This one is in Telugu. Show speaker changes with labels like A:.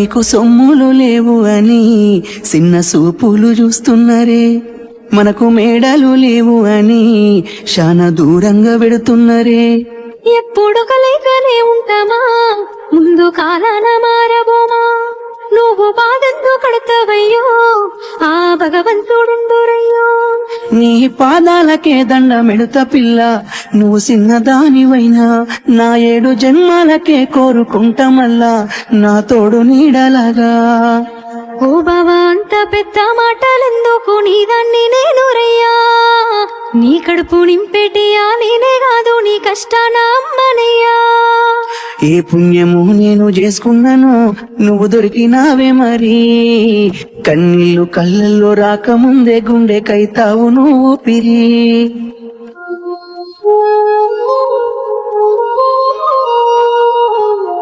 A: నీకు సొమ్ములు లేవు అని చిన్న సూపులు చూస్తున్నరే. మనకు మేడలు లేవు అని శాన దూరంగా పెడుతున్నరే
B: ఎప్పుడు కలయికనే ఉంటామా? ముందు కాలాన మారబోమా
A: నీ పాదాలకే దండమెడుత పిల్ల. నువ్వు చిన్నదానివైనా నా ఏడు జన్మాలకే కోరుకుంట మళ్ళా నా తోడు నీడలాగా.
B: ఓ బావా అంత పెద్ద మాటలెందుకు నీ దాన్ని నేను రయ్యా? నీ కడుపు నింపెటియా నేనే కాదు నీ కష్టాన అమ్మనే
A: ఏ పుణ్యము నేను చేసుకున్నాను నువ్వు దొరికినావే మరి. కన్నీళ్ళు కళ్ళల్లో రాకముందే గుండె కైతావు నువ్వు పిరి